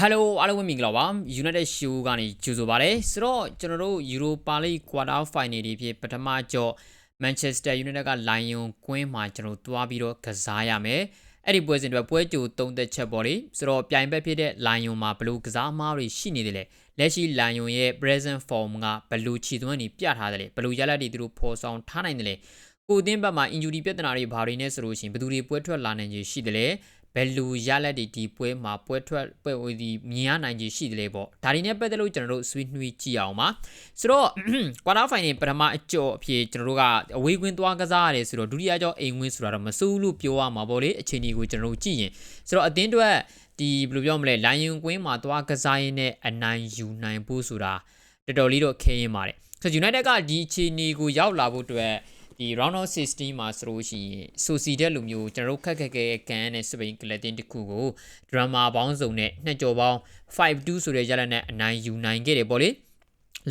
Hello အားလုံးပဲမင်္ဂလာပါ United Show ကနေကြိုဆိုပါရစေဆိုတော့ကျွန်တော်တို့ Europa League Quarter Final တွေဖြစ်ပထမကြော့ Manchester United က Lion ကွင်းမှာကျွန်တော်တွားပြီးတော့ကစားရမယ်အဲ့ဒီပွဲစဉ်တွေပွဲကြိုသုံးသက်ချက်ပေါ့လေဆိုတော့ပြိုင်ဘက်ဖြစ်တဲ့ Lion မှာဘယ်လိုကစားမားတွေရှိနေတယ်လဲလက်ရှိ Lion ရဲ့ present form ကဘယ်လိုခြေသွင်းနေပြထားတယ်လဲဘယ်လိုရလဒ်တွေသူတို့ဖော်ဆောင်ထားနိုင်တယ်လဲကိုအသင်းဘက်မှာ injury ပြဿနာတွေဘာတွေနဲ့ဆိုလို့ရှိရင်ဘယ်သူတွေပွဲထွက်လာနိုင်ခြေရှိတယ်လဲ ဘယ်လူရလက်တွေဒီပွဲမှာပွဲထွက်ပွဲဟိုဒီမြင်ရနိုင်ခြေရှိတယ်လေပေါ့ဒါတွေနဲ့ပတ်သက်လို့ကျွန်တော်တို့ဆွေးနွေးကြည့်အောင်ပါဆိုတော့ quarter final ပထမအကျော်အဖြစ်ကျွန်တော်တို့ကအဝေးကွင်းသွားကစားရတယ်ဆိုတော့ဒုတိယကျော်အိမ်ဝင်းဆိုတာတော့မစိုးလို့ပြောရမှာပေါ့လေအချိန်ဒီကိုကျွန်တော်တို့ကြည့်ရင်ဆိုတော့အတင်းအတွက်ဒီဘယ်လိုပြောမလဲလိုင်ယွန်ကွင်းမှာသွားကစားရင်းနဲ့အနိုင်ယူနိုင်ဖို့ဆိုတာတော်တော်လေးတော့ခဲရင်ပါတယ်ဆိုတော့ United ကဒီအခြေအနေကိုရောက်လာဖို့အတွက် ဒီ round of 16မှာဆိုလို့ရှိရင်ဆိုစီတဲ့လူမျိုးကျွန်တော်တို့ခက်ခက်ခဲကန်နဲ့စပိန်ကလတင်တစ်ခုကိုဒရမာပေါင်းစုံနဲ့နှစ်ကြော်ပေါင်း5-2ဆိုတဲ့ရလနဲ့အနိုင်ယူနိုင်ခဲ့တယ်ပေါ့လေ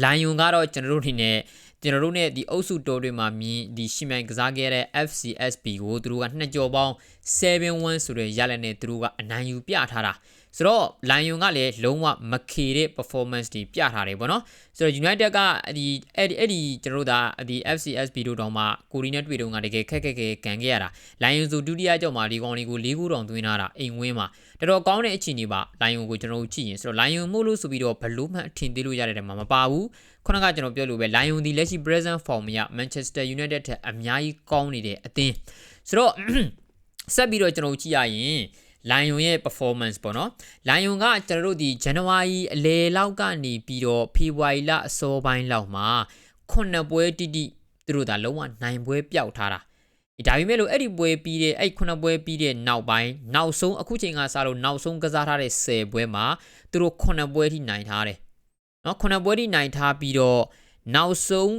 လိုင်ယွန်ကတော့ကျွန်တော်တို့အနေနဲ့ကျွန်တော်တို့ ਨੇ ဒီအုပ်စုတိုးတွေမှာမြင်ဒီရှီမိုင်ကစားခဲ့တဲ့ FCSB ကိုသူတို့ကနှစ်ကြော်ပေါင်း7-1ဆိုတဲ့ရလနဲ့သူတို့ကအနိုင်ယူပြထားတာ ဆိုတော့ Lion ကလည်းလုံးဝမခေတဲ့ performance တွေပြထားတယ်ပေါ့နော်ဆိုတော့ United ကဒီအဲ့ဒီအဲ့ဒီကျွန်တော်တို့ဒါဒီ FCSB တို့တောင်မှကိုရီနဲ့တွေ့တုန်းကတကယ်ခက်ခက်ခဲကန်ခဲ့ရတာ Lion ဆိုဒုတိယကြောက်မှာဒီကောင်လေးကို၄ခုတောင်သွင်းထားတာအိမ်ဝင်းမှာတော်တော်ကောင်းတဲ့အခြေအနေပါ Lion ကိုကျွန်တော်တို့ကြည့်ရင်ဆိုတော့ Lion မို့လို့ဆိုပြီးတော့ဘလို့မှအထင်သေးလို့ရတဲ့တဲမှာမပါဘူးခုနကကျွန်တော်ပြောလို့ပဲ Lion ဒီလက်ရှိ present form ရ Manchester United ထက်အများကြီးကောင်းနေတဲ့အသင်းဆိုတော့ဆက်ပြီးတော့ကျွန်တော်ကြည့်ရရင် လိုင်ယွန်ရဲ့ performance ပေါ့နော်လိုင်ယွန်ကကျွန်တော်တို့ဒီဇန်နဝါရီအလယ်လောက်ကနေပြီးတော့ဖေဖော်ဝါရီလအစောပိုင်းလောက်မှာခုနှစ်ပွဲတိတိသူတို့ဒါလုံးဝနိုင်ပွဲပျောက်ထားတာဒါပေမဲ့လို့အဲ့ဒီပွဲပြီးတဲ့အဲ့ခုနှစ်ပွဲပြီးတဲ့နောက်ပိုင်းနောက်ဆုံးအခုချိန်ကစလို့နောက်ဆုံးကစားထားတဲ့10ပွဲမှာသူတို့ခုနှစ်ပွဲထိနိုင်ထားတယ်နော်ခုနှစ်ပွဲထိနိုင်ထားပြီးတော့နောက်ဆုံး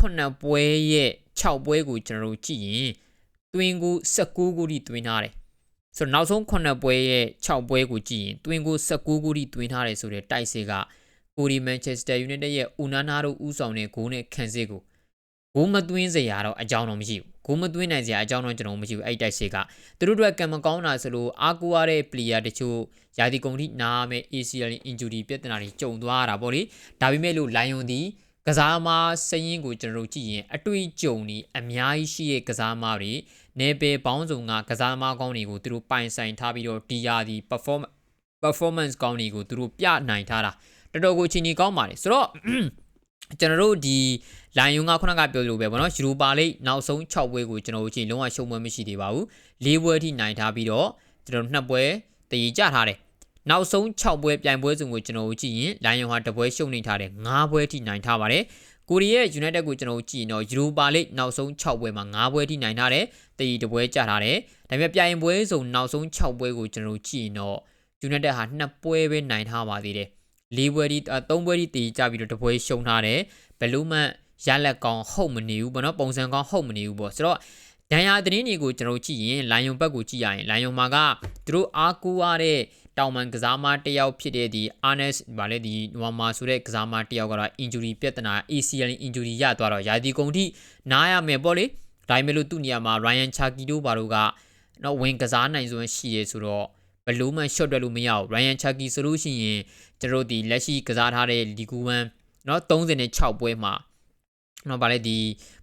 ခုနှစ်ပွဲရဲ့6ပွဲကိုကျွန်တော်တို့ကြည့်ရင်တွင်းကူ19ခုထိတွင်းထားတယ် ဆိုတော့နောက်ဆုံး9ပွဲရဲ့6ပွဲကိုကြည့်ရင်တွင်ကို19ခုထိတွင်ထားတယ်ဆိုတဲ့တိုက်စစ်ကကိုရီမန်ချက်စတာယူနိုက်တက်ရဲ့ဦးနာနာတို့ဦးဆောင်တဲ့ဂိုးနဲ့ခံစစ်ကိုဂိုးမသွင်းစရာတော့အကြောင်းတော့မရှိဘူးဂိုးမသွင်းနိုင်စရာအကြောင်းတော့ကျွန်တော်မရှိဘူးအဲ့တိုက်စစ်ကသူတို့တို့ကံမကောင်းတာဆိုလို့အားကိုးရတဲ့ player တချို့ယာတီကုန်ထိနားမဲ့ ACL injury ပြဿနာတွေကြုံသွားရတာပေါ့လေဒါပေမဲ့လို့ Lion ဒီ ကစားမစရင်ကိုကျွန်တော်တို့ကြည့်ရင်အတွေ့အကြုံတွေအများကြီးရှိရဲ့ကစားမတွေနေပယ်ပေါင်းစုံကကစားသမားကောင်းတွေကိုသူတို့ပိုင်ဆိုင်ထားပြီးတော့ဒီယာဒီ perform performance ကောင်းတွေကိုသူတို့ပြနိုင်ထားတာတော်တော်ကိုချင်းကြီးကောင်းပါတယ်ဆိုတော့ကျွန်တော်တို့ဒီလိုင်ယွန်ကခုနကပြောလို့ပဲဗောနော်ယူရိုပါလိနောက်ဆုံး6ပွဲကိုကျွန်တော်တို့ချင်းလုံးဝရှုံးပွဲမရှိသေးပါဘူး၄ပွဲထိနိုင်ထားပြီးတော့ကျွန်တော်တို့2ပွဲတည်ကြထားတယ် နောက်ဆုံး6ပွဲပြိုင်ပွဲစုံကိုကျွန်တော်တို့ကြည့်ရင်လိုင်ယွန်ဟာတပွဲရှုံးနေထားတယ်9ပွဲထိနိုင်ထားပါတယ်ကိုရီးယား United ကိုကျွန်တော်တို့ကြည့်ရင်တော့ယူရိုပါလိနောက်ဆုံး6ပွဲမှာ9ပွဲထိနိုင်ထားတယ်တည်တပွဲကြထားတယ်ဒါပေမဲ့ပြိုင်ပွဲစုံနောက်ဆုံး6ပွဲကိုကျွန်တော်တို့ကြည့်ရင်တော့ United ဟာ2ပွဲပဲနိုင်ထားပါသေးတယ်၄ပွဲထိ3ပွဲထိတည်ကြပြီးတော့တပွဲရှုံးထားတယ်ဘယ်လို့မှရလက်ကောင်းဟုတ်မနေဘူးပေါ့နော်ပုံစံကောင်းဟုတ်မနေဘူးပေါ့ဆိုတော့ ဒန်ယာသတင်းတွေကိုကျွန်တော်ကြည့်ရင်လိုင်ယွန်ဘက်ကိုကြည့်ရရင်လိုင်ယွန်မှာကသူတို့အားကိုးရတဲ့တောင်မန်ကစားမတယောက်ဖြစ်တဲ့ဒီ Arnes ဗာလေဒီနဝမာဆိုတဲ့ကစားမတယောက်ကတော့ injury ပြဿနာ ACL injury ရသွားတော့ယာဒီကုန်ထိနားရမယ်ပေါ့လေဒါပေမဲ့လို့သူ့နေရာမှာ Ryan Chaki တို့ဘာလို့ကတော့ဝင်ကစားနိုင်စွမ်းရှိရဲဆိုတော့ဘလို့မှ shot တွက်လို့မရဘူး Ryan Chaki ဆိုလို့ရှိရင်ကျွန်တော်ဒီလက်ရှိကစားထားတဲ့လီဂူ1เนาะ36ပွဲမှာ နော်ဗာလေဒီ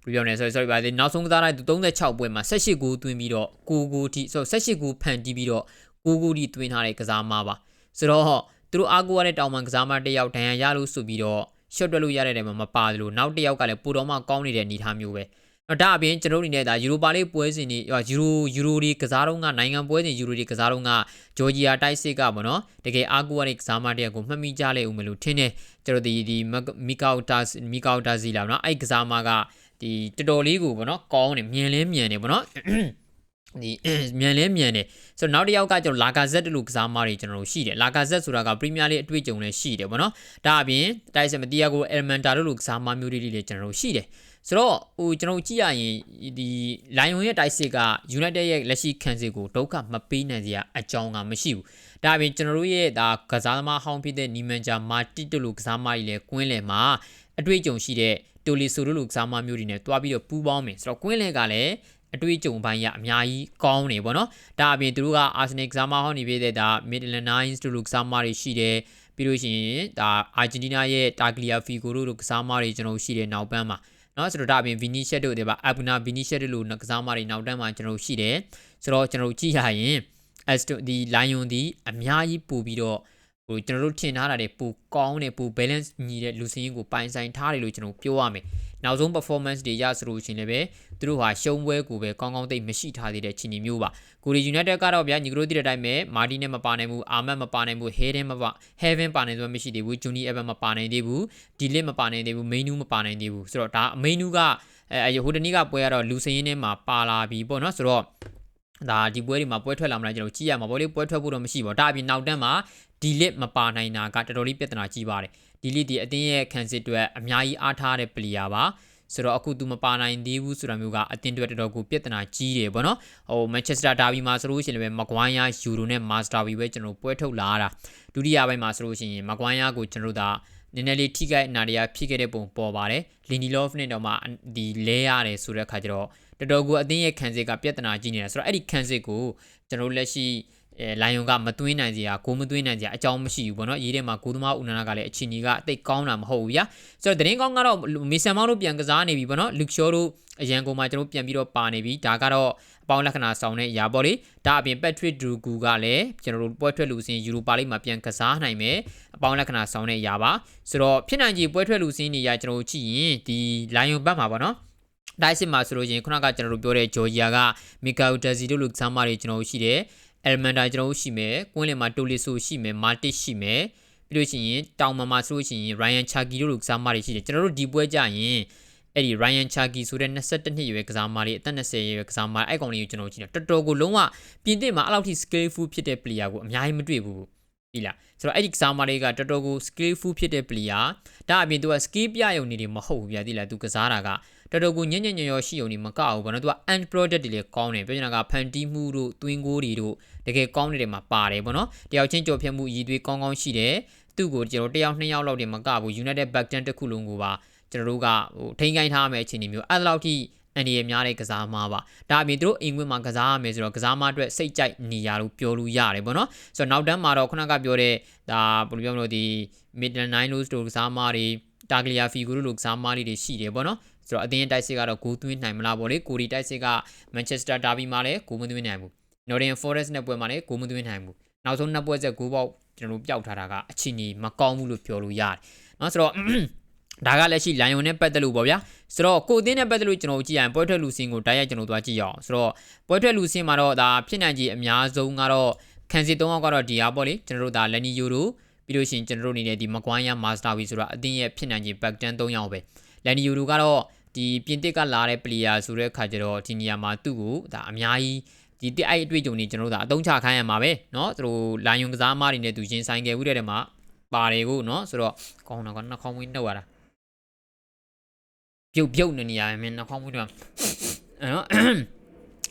ဘယ်ပြောနေ sorry sorry ဗာလေနောက်ဆုံးကစားလိုက်သူ36ပွဲမှာ18ဂိုးသွင်းပြီးတော့9ဂိုးထိဆို18ဂိုးဖန်တီးပြီးတော့9ဂိုးထိသွင်းထားတဲ့ကစားမပါဆိုတော့သူတို့အားကိုးရတဲ့တောင်ပန်ကစားမတစ်ယောက်ဒဏ်ရာရလို့ဆိုပြီးတော့ရှော့တွက်လို့ရတဲ့နေရာမှာမပါတယ်လို့နောက်တစ်ယောက်ကလည်းပိုတော့မှကောင်းနေတဲ့အနေအထားမျိုးပဲတော့ ဒါအပြင်ကျွန်တော်တို့အနေနဲ့ဒါယူရိုပါလိပွဲစဉ်တွေယူရိုယူရိုတွေကစားတော့ကနိုင်ငံပွဲစဉ်ယူရိုတွေကစားတော့ကဂျော်ဂျီယာတိုက်စစ်ကပေါ့နော်တကယ်အားကိုးရတဲ့ကစားမတယောက်ကိုမှတ်မိကြလိမ့်ဦးမလို့ထင်တယ်ကျွန်တော်ဒီဒီမီကောက်တာမီကောက်တာစီလာနော်အဲ့ကစားမကဒီတော်တော်လေးကိုပေါ့နော်ကောင်းတယ်မြန်လဲမြန်တယ်ပေါ့နော်ဒီမြန်လဲမြန်တယ်ဆိုတော့နောက်တစ်ယောက်ကကျွန်တော်လာကာဇက်တလူကစားမတွေကျွန်တော်တို့ရှိတယ်လာကာဇက်ဆိုတာကပရီးမီးယားလိအတွေ့အကြုံလည်းရှိတယ်ပေါ့နော်ဒါအပြင်တိုက်စမတီယာကိုအယ်မန်တာတို့လူကစားမမျိုးတွေလည်းကျွန်တော်တို့ရှိတယ် ဆိုတော့ဟိုကျွန်တော်ကြည့်ရရင်ဒီလိုင်ယွန်ရဲ့ တိုက်စစ်က United ရဲ့လက်ရှိခံစစ်ကိုဒုက္ခမပေးနိုင်စရာအကြောင်းကမရှိဘူးဒါအပြင်ကျွန်တော်တို့ရဲ့ဒါကစားသမားဟောင်းဖြစ်တဲ့နီမန်ဂျာမာတီတို့လူကစားမကြီးလည်းကွင်းလယ်မှာအတွေ့အကြုံရှိတဲ့တိုလီဆိုတို့လူကစားမမျိုးတွေနဲ့တွားပြီးတော့ပူးပေါင်းမယ်ဆိုတော့ကွင်းလယ်ကလည်းအတွေ့အကြုံပိုင်းကအများကြီးကောင်းနေပေါ့နော်ဒါအပြင်သူတို့က Arsenal ကစားမဟောင်းနေပြတဲ့ဒါ Midland Nines တို့လိုကစားမတွေရှိတယ်ပြီးလို့ရှိရင်ဒါ Argentina ရဲ့ Tagliafico တို့လိုကစားမတွေကျွန်တော်ရှိတယ်နောက်ပန်းမှာ နော်ဆိုတော့ဒါအပြင် Vinicius တို့တွေပါ Abuna Vinicius တို့လိုကစားမတွေနောက်တန်းမှာကျွန်တော်ရှိတယ်ဆိုတော့ကျွန်တော်ကြည့်ရရင် Aston ဒီ Lion ဒီအများကြီးပို့ပြီးတော့ဟိုကျွန်တော်တို့ထင်ထားတာတွေပိုကောင်းတယ်ပို balance ညီတဲ့လူစင်းကိုပိုင်ဆိုင်ထားတယ်လို့ကျွန်တော်ပြောရမယ် နောက်ဆုံး performance တွေရဆိုလို့ရှိရင်လည်းသူတို့ဟာရှုံးပွဲကိုပဲကောင်းကောင်းသိမရှိထားသေးတဲ့ချီနီမျိုးပါကိုရီ United ကတော့ဗျာညီကတို့သိတဲ့အတိုင်းပဲမာတီနဲ့မပါနိုင်ဘူးအာမတ်မပါနိုင်ဘူး Hayden မပါ Heaven ပါနိုင်စွမ်းမရှိသေးဘူး Juni Evan မပါနိုင်သေးဘူးဒီလစ်မပါနိုင်သေးဘူး Mainu မပါနိုင်သေးဘူးဆိုတော့ဒါ Mainu ကအဲဟိုတနေ့ကပွဲကတော့လူစင်းရင်းထဲမှာပါလာပြီပေါ့နော်ဆိုတော့ဒါဒီပွဲတွေမှာပွဲထွက်လာမလားကျွန်တော်ကြည့်ရမှာပေါ့လေပွဲထွက်ဖို့တော့မရှိပါဘူးဒါအပြင်နောက်တန်းမှာဒီလစ်မပါနိုင်တာကတော်တော်လေးပြဿနာကြီးပါတယ် ဒီလစ်ဒီအတင်းရဲ့ခံစစ်တွေအများကြီးအားထားတဲ့ပလီယာပါဆိုတော့အခုသူမပါနိုင်သေးဘူးဆိုတာမျိုးကအတင်းတွေတော်တော်ကိုပြဿနာကြီးတယ်ပေါ့နော်ဟိုမန်ချက်စတာဒါဘီမှာဆိုလို့ရှိရင်လည်းမကွိုင်းယာယူရိုနဲ့မာစတာဘီပဲကျွန်တော်ပွဲထုတ်လာတာဒုတိယပိုင်းမှာဆိုလို့ရှိရင်မကွိုင်းယာကိုကျွန်တော်တို့နည်းနည်းလေးထိခိုက်နာရရဖြစ်ခဲ့တဲ့ပုံပေါ်ပါတယ်လီနီလော့ဖ်နဲ့တော့မှဒီလဲရတယ်ဆိုတဲ့အခါကျတော့တော်တော်ကိုအသင်းရဲ့ခံစစ်ကပြဿနာကြီးနေတာဆိုတော့အဲ့ဒီခံစစ်ကိုကျွန်တော်လက်ရှိအဲ လိုင်ယွန်ကမသွင်းနိုင်စရာကိုမသွင်းနိုင်စရာအကြောင်းမရှိဘူးပေါ့နော်ရေးထဲမှာကိုသမားဦးနာနာကလည်းအချင်းကြီးကအသိကောင်းတာမဟုတ်ဘူးဗျာဆိုတော့တရင်ကောင်းကတော့မီဆန်မောင်းတို့ပြန်ကစားနေပြီပေါ့နော်လူရှောတို့အရန်ကုန်မှာကျွန်တော်ပြန်ပြီးတော့ပါနေပြီဒါကတော့အပေါင်းလက္ခဏာဆောင်တဲ့အရာပေါ့လေဒါအပြင် Patrick Drugu ကလည်းကျွန်တော်တို့ပွဲထွက်လူစင်းယူရိုပါလိမှာပြန်ကစားနိုင်မယ်အပေါင်းလက္ခဏာဆောင်တဲ့အရာပါဆိုတော့ဖြစ်နိုင်ကြီးပွဲထွက်လူစင်းနေရကျွန်တော်တို့ကြည့်ရင်ဒီ Lion ဘတ်မှာပေါ့နော်တိုင်းစစ်မှာဆိုလို့ချင်းခုနကကျွန်တော်တို့ပြောတဲ့ဂျော်ဂျီယာကမီကာယိုတက်စီတို့လူကစားမတွေကျွန်တော်တို့ရှိတယ် အယ်မန်ဒါကျွန်တော်တို့ရှိမယ်ကွင်းလင်မှာတိုလီဆိုရှိမယ်မာတစ်ရှိမယ်ပြီးလို့ရှိရင်တောင်မမှာဆိုလို့ရှိရင် Ryan Chaki တို့လူကစားမတွေရှိတယ်ကျွန်တော်တို့ဒီပွဲကြရင်အဲ့ဒီ Ryan Chaki ဆိုတဲ့22နှစ်ရွယ်ကစားမလေးအသက်20ရွယ်ကစားမအဲ့ကောင်လေးကိုကျွန်တော်ကြည့်တယ်တော်တော်ကိုလုံးဝပြင်သစ်မှာအဲ့လောက်ထိ skillful ဖြစ်တဲ့ player ကိုအများကြီးမတွေ့ဘူးပြီလားဆိုတော့အဲ့ဒီကစားမလေးကတော်တော်ကို skillful ဖြစ်တဲ့ player ဒါအပြင်သူက skill ပြရုံနေတယ်မဟုတ်ဘူးဗျာသိလားသူကစားတာက တော်တော်ကိုညံ့ညံ့ညော်ညော်ရှိုံနေမကဘူးဘာလို့သူက end product တွေလည်းကောင်းတယ်ပြောချင်တာကဖန်တီးမှုတို့တွင်းကိုတွေတို့တကယ်ကောင်းနေတယ်မှာပါတယ်ပေါ့နော်တယောက်ချင်းကြော်ဖြတ်မှုရည်သွေးကောင်းကောင်းရှိတယ်သူ့ကိုကျွန်တော်တယောက်နှစ်ယောက်လောက်တည်းမကဘူး United back 10တစ်ခုလုံးကိုပါကျွန်တော်တို့ကဟိုထိန်းကိုင်းထားမယ့်အခြေအနေမျိုးအဲ့လောက်ထိအန်ဒီရများတဲ့ကစားမပါဒါအပြင်သူတို့အိမ်ခွင်းမှာကစားရမယ်ဆိုတော့ကစားမအတွက်စိတ်ကြိုက်နေရလို့ပြောလို့ရတယ်ပေါ့နော်ဆိုတော့နောက်တန်းမှာတော့ခုနကပြောတဲ့ဒါဘယ်လိုပြောမလို့ဒီ Midland Nine Lows တို့ကစားမတွေတာဂလီယာဖီဂိုတို့လိုကစားမတွေရှိတယ်ပေါ့နော်ဆိုတော့အသင်းတိုက်စစ်ကတော့ဂိုးသွင်းနိုင်မလားပေါ့လေကိုရီတိုက်စစ်ကမန်ချက်စတာဒါဘီမှာလည်းဂိုးမသွင်းနိုင်ဘူး Nottingham Forest နဲ့ပွဲမှာလည်းဂိုးမသွင်းနိုင်ဘူးနောက်ဆုံးနှစ်ပွဲဆက်ဂိုးပေါက်ကျွန်တော်တို့ပျောက်ထားတာကအချီနီမကောင်းဘူးလို့ပြောလို့ရတယ်เนาะဆိုတော့ဒါကလက်ရှိ Lion နဲ့ပတ်သက်လို့ပေါ့ဗျာဆိုတော့ကိုအသင်းနဲ့ပတ်သက်လို့ကျွန်တော်ကြည့်ရရင်ပွဲထွက်လူစင်းကိုတိုက်ရိုက်ကျွန်တော်သွားကြည့်ရအောင်ဆိုတော့ပွဲထွက်လူစင်းမှာတော့ဒါဖြစ်နိုင်ကြီးအများဆုံးကတော့ခံစီ၃ယောက်ကတော့ဒီဟာပေါ့လေကျွန်တော်တို့ဒါလန်နီယိုတို့ပြီးလို့ရှိရင်ကျွန်တော်တို့အနေနဲ့ဒီမကွိုင်းယာမာစတာဝီဆိုတော့အသင်းရဲ့ဖြစ်နိုင်ကြီးဘက်တန်၃ယောက်ပဲ လန်နီယိုတို့ကတော့ဒီပြင်တစ်ကလာတဲ့ player ဆိုတဲ့ခါကျတော့ဒီနေရာမှာသူ့ကိုဒါအများကြီးဒီတစ်အဲ့အတွေ့အကြုံတွေကျွန်တော်တို့ဒါအသုံးချခိုင်းရမှာပဲเนาะသူတို့လိုင်ယွန်ကစားမတွေနဲ့သူရင်ဆိုင်ခဲ့ဦးတဲ့ထဲမှာပါတယ်ကိုเนาะဆိုတော့ကောင်းတော့ကနှာခေါင်းဝင်းနှုတ်ရတာပြုတ်ပြုတ်နေနေရမယ်နှာခေါင်းဝင်းတော့အဲ့တော့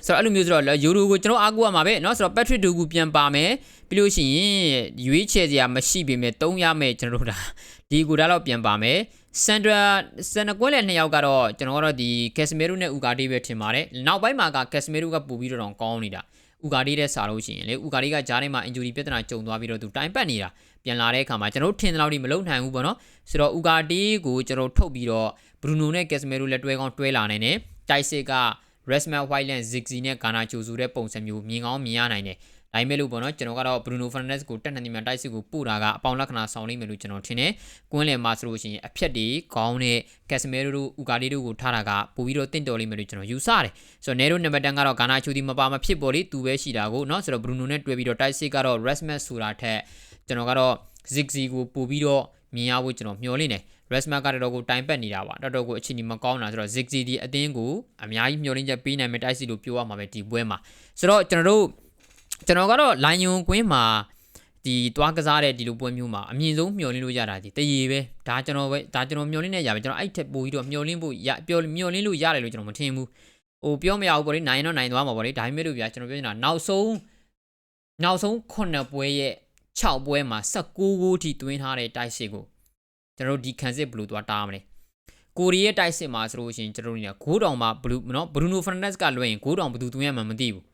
ဆိုတော့အဲ့လိုမျိုးဆိုတော့ယူရိုကိုကျွန်တော်အားကိုးရမှာပဲเนาะဆိုတော့ Patrick Dogu ပြန်ပါမယ်ပြီးလို့ရှိရင်ရွေးချယ်စရာမရှိပေမဲ့သုံးရမယ်ကျွန်တော်တို့ဒါဒီကူဒါတော့ပြန်ပါမယ်စန်ဒရာစန်နကွဲလည်းနှစ်ယောက်ကတော့ကျွန်တော်ကတော့ဒီကက်စမီရူနဲ့ဥကာဒီပဲထင်ပါတယ်နောက်ပိုင်းမှာကကက်စမီရူကပူပြီးတော့ကောင်းနေတာဥကာဒီတဲ့စားလို့ရှိရင်လေဥကာဒီကဂျားထဲမှာအင်ဂျူရီပြဿနာကြုံသွားပြီးတော့သူတိုင်ပတ်နေတာပြန်လာတဲ့အခါမှာကျွန်တော်ထင်တယ်လို့ဒီမလုံနိုင်ဘူးပေါ့နော်ဆိုတော့ဥကာဒီကိုကျွန်တော်ထုတ်ပြီးတော့ဘရူနိုနဲ့ကက်စမီရူလည်းတွဲကောင်းတွဲလာနိုင်တယ်တိုက်စစ်က Rasmus Whiteland Zigzi နဲ့ Garner ကြိုဆိုတဲ့ပုံစံမျိုးမြင်ကောင်းမြင်ရနိုင်တယ်။ဒါပေမဲ့လို့ပေါ့နော်ကျွန်တော်ကတော့ Bruno Fernandes ကိုတက်နေနေမှတိုက်စစ်ကိုပို့တာကအပေါင်းလက္ခဏာဆောင်လိမ့်မယ်လို့ကျွန်တော်ထင်တယ်။ကွင်းလယ်မှာဆိုလို့ရှိရင်အဖြက်တွေခေါင်းနဲ့ Casemiro တို့ Ugarte တို့ကိုထားတာကပိုပြီးတော့တင့်တော်လိမ့်မယ်လို့ကျွန်တော်ယူဆတယ်။ဆိုတော့ Nero နံပါတ်10ကတော့ Garner ချိုဒီမပါမဖြစ်ပေါ်လေသူပဲရှိတာကိုနော်ဆိုတော့ Bruno နဲ့တွဲပြီးတော့တိုက်စစ်ကတော့ Rasmus ဆိုတာထက်ကျွန်တော်ကတော့ Zigzi ကိုပို့ပြီးတော့မြင်ရဖို့ကျွန်တော်မျှော်လင့်တယ်။ Resma ကတော်တော်ကိုတိုင်ပတ်နေတာပါတော်တော်ကိုအခြေအနေမကောင်းတာဆိုတော့ Ziggy ဒီအသင်းကိုအများကြီးမျှော်လင့်ချက်ပေးနိုင်မယ်တိုက်စီလို့ပြောရမှာပဲဒီပွဲမှာဆိုတော့ကျွန်တော်တို့ကျွန်တော်ကတော့လိုင်ယွန်ကွင်းမှာဒီတွားကစားတဲ့ဒီလိုပွဲမျိုးမှာအမြင့်ဆုံးမျှော်လင့်လို့ရတာဒီတရေပဲဒါကျွန်တော်ပဲဒါကျွန်တော်မျှော်လင့်နေရပဲကျွန်တော်အဲ့ထက်ပိုပြီးတော့မျှော်လင့်ဖို့ရပြောမျှော်လင့်လို့ရတယ်လို့ကျွန်တော်မထင်ဘူးဟိုပြောမရဘူးပေါ့လေနိုင်တော့နိုင်သွားမှာပေါ့လေဒါပေမဲ့လို့ဗျာကျွန်တော်ပြောနေတာနောက်ဆုံးနောက်ဆုံး9ပွဲရဲ့6ပွဲမှာ19ဂိုးထိတွင်းထားတဲ့တိုက်စစ်ကို ကျွန်တော်တို့ဒီခံစစ်ဘယ်လိုသွားတားမလဲကိုရီးယားတိုက်စစ်မှာဆိုလို့ရှိရင်ကျွန်တော်တို့နေတာဂိုးတောင်မှာဘလူးနော်ဘရူနိုဖာနန်ဒက်စ်ကလွှဲရင်ဂိုးတောင်ဘယ်သူသွင်းရမှမသိဘူး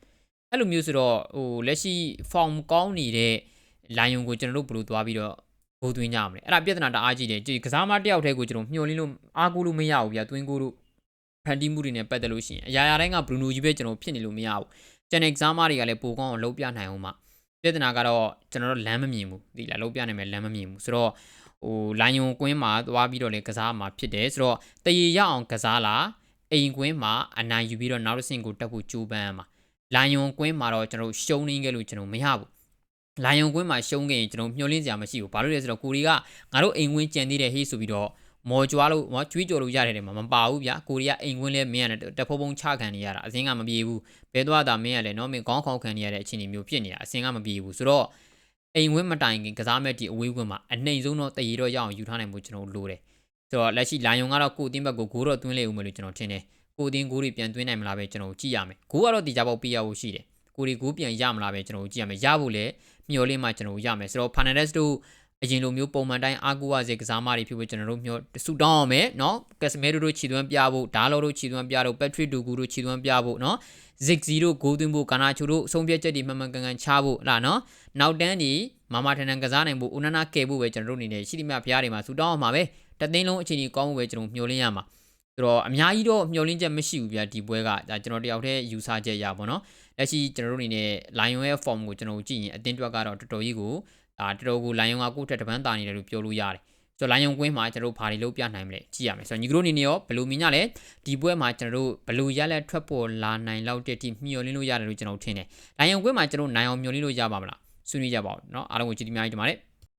အဲ့လိုမျိုးဆိုတော့ဟိုလက်ရှိ form ကောင်းနေတဲ့လိုင်ယွန်ကိုကျွန်တော်တို့ဘယ်လိုသွားပြီးတော့ဂိုးသွင်းကြမလဲအဲ့ဒါပြဿနာတအားကြီးတယ်ကြည်ကစားမတယောက်တည်းကိုကျွန်တော်မျှော်လင့်လို့အားကိုးလို့မရဘူးဗျာသွင်းကိုးလို့ဖန်တီးမှုတွေနဲ့ပတ်သက်လို့ရှိရင်အရာရာတိုင်းကဘရူနိုကြီးပဲကျွန်တော်ဖြစ်နေလို့မရဘူးကျန်တဲ့ကစားမတွေကလည်းပိုကောင်းအောင်လုပ်ပြနိုင်အောင်မှာပြဿနာကတော့ကျွန်တော်တို့လမ်းမမြင်ဘူးဒီလားလုပ်ပြနိုင်မယ်လမ်းမမြင်ဘူးဆိုတော့ ဟိုလိုင်ယွန်ကွင်းမှာသွားပြီးတော့လေကစားမှာဖြစ်တယ်ဆိုတော့တရေရအောင်ကစားလာအိမ်ကွင်းမှာအနိုင်ယူပြီးတော့နောက်တစ်ဆင့်ကိုတက်ဖို့ကြိုးပမ်းမှာလိုင်ယွန်ကွင်းမှာတော့ကျွန်တော်ရှုံးနေခဲ့လို့ကျွန်တော်မရဘူးလိုင်ယွန်ကွင်းမှာရှုံးခဲ့ရင်ကျွန်တော်မျှော်လင့်စရာမရှိဘူးဘာလို့လဲဆိုတော့ကိုရီကငါတို့အိမ်ကွင်းကြံသေးတယ်ဟေးဆိုပြီးတော့မော်ကြွားလို့မော်ကျွေးကြော်လို့ရတယ်တယ်မှာမပါဘူးဗျာကိုရီးယားအိမ်ကွင်းလဲမင်းရတယ်တဖုံဖုံချခံနေရတာအစင်းကမပြေဘူးဘဲသွားတာမင်းရလဲနော်မင်းခေါင်းခေါင်းခံနေရတဲ့အခြေအနေမျိုးဖြစ်နေတာအစင်းကမပြေဘူးဆိုတော့ အိမ်ကွင်းမတိုင်ခင်ကစားမဲ့ဒီအဝေးကွင်းမှာအနှိမ်ဆုံးတော့တရေတော့ရအောင်ယူထားနိုင်မှုကျွန်တော်လိုတယ်ဆိုတော့လက်ရှိလိုင်ယွန်ကတော့ကိုအတင်းဘက်ကိုဂိုးတော့သွင်းလေဦးမယ်လို့ကျွန်တော်ထင်တယ်ကိုအတင်းဂိုးတွေပြန်သွင်းနိုင်မလားပဲကျွန်တော်ကြည့်ရမယ်ဂိုးကတော့တီကြပေါက်ပေးရဖို့ရှိတယ်ကိုရီဂိုးပြန်ရမလားပဲကျွန်တော်ကြည့်ရမယ်ရဖို့လည်းမျှော်လင့်မှကျွန်တော်ရမယ်ဆိုတော့ Fernandez တို့ အရင်လိုမျိုးပုံမှန်တိုင်းအားကိုးရစေကစားမတွေဖြစ်ဖို့ကျွန်တော်တို့မျိုးဆူတောင်းအောင်မယ်နော်ကက်စမဲတို့ခြေသွမ်းပြဖို့ဒါလောတို့ခြေသွမ်းပြဖို့ပက်ထရစ်ဒူဂူတို့ခြေသွမ်းပြဖို့နော်ဇစ်ဇီတို့ဂိုးသွင်းဖို့ကာနာချိုတို့အဆုံးဖြတ်ချက်တွေမှန်မှန်ကန်ကန်ချဖို့ဟလားနော်နောက်တန်းဒီမာမာထန်ထန်ကစားနိုင်ဖို့ဦးနနာကဲဖို့ပဲကျွန်တော်တို့အနေနဲ့ရှိသမျှဖျားတွေမှာဆူတောင်းအောင်ပါပဲတသိန်းလုံးအချိန်ကြီးကောင်းဖို့ပဲကျွန်တော်မျှော်လင့်ရမှာဆိုတော့အများကြီးတော့မျှော်လင့်ချက်မရှိဘူးဗျာဒီပွဲကဒါကျွန်တော်တယောက်တည်းယူဆချက်ရပါဘောနော်လက်ရှိကျွန်တော်တို့အနေနဲ့ Lion ရဲ့ form ကိုကျွန်တော်ကြည့်ရင်အတင်းတွက်ကတော့တော်တော်ကြီးကို ဒါတော်တော်ကို Lion ကကိုယ့်ထက်တပန်းတာနေတယ်လို့ပြောလို့ရတယ်ဆိုတော့ Lion ကွင်းမှာကျွန်တော်တို့ဘာတွေလုပ်ပြနိုင်မလဲကြည့်ရမယ်ဆိုတော့ညီကတို့အနေနဲ့ရောဘယ်လိုမြင်ကြလဲဒီပွဲမှာကျွန်တော်တို့ဘယ်လိုရလက်ထွက်ပေါ်လာနိုင်လောက်တဲ့တိမျှော်လင့်လို့ရတယ်လို့ကျွန်တော်ထင်တယ် Lion ကွင်းမှာကျွန်တော်နိုင်အောင်မျှော်လင့်လို့ရပါမလားဆွေးနွေးကြပါဦးเนาะအားလုံးကိုကြည့်ဒီများကြီးတင်ပါတယ်